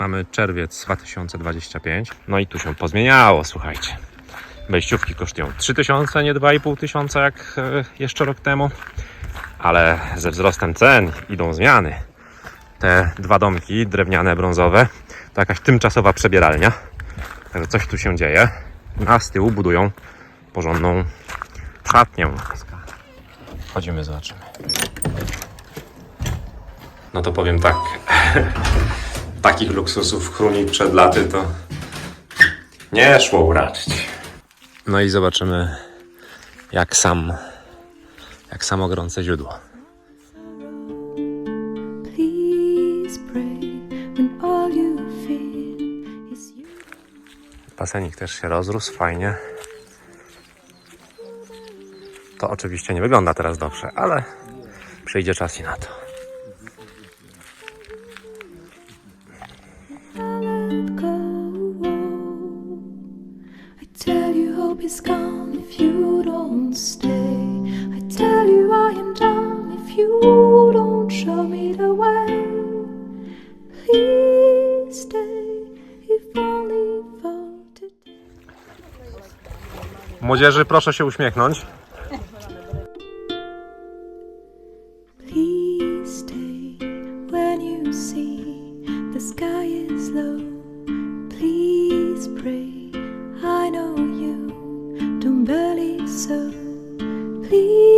Mamy czerwiec 2025. No i tu się pozmieniało, słuchajcie. Wejściówki kosztują 3000, nie 2500 jak e, jeszcze rok temu. Ale ze wzrostem cen idą zmiany. Te dwa domki drewniane, brązowe to jakaś tymczasowa przebieralnia. Także coś tu się dzieje. A z tyłu budują porządną szatnię. Chodzimy, zobaczymy. No to powiem tak. Takich luksusów chruni przed laty to nie szło uraczyć. No i zobaczymy jak sam jak samo gorące źródło. Basenik też się rozrósł, fajnie. To oczywiście nie wygląda teraz dobrze, ale przyjdzie czas i na to. I tell you, hope is gone if you don't stay. I tell you, I am done if you don't show me the way. Please stay, if only for today. Młodzieży, proszę się uśmiechnąć. Please stay when you see the sky is low.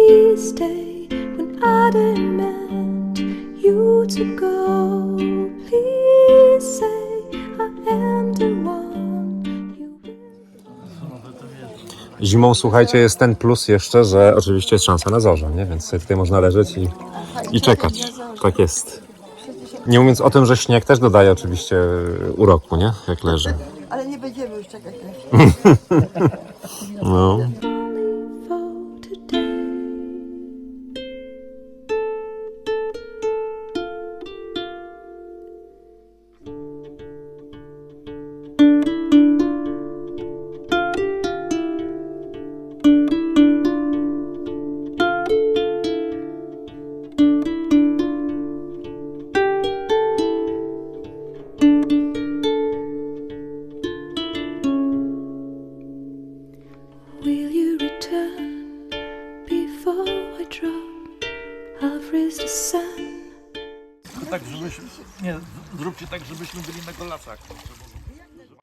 Please stay when I you to go. Please say I am the one you will. Zimą, słuchajcie, jest ten plus jeszcze, że oczywiście jest szansa na zorze, nie? Więc sobie tutaj można leżeć i, i czekać. Tak jest. Nie mówiąc o tym, że śnieg też dodaje oczywiście uroku, nie? Jak leży. Ale nie będziemy już czekać Tak, żebyśmy, nie, zróbcie tak, żebyśmy byli na golasach.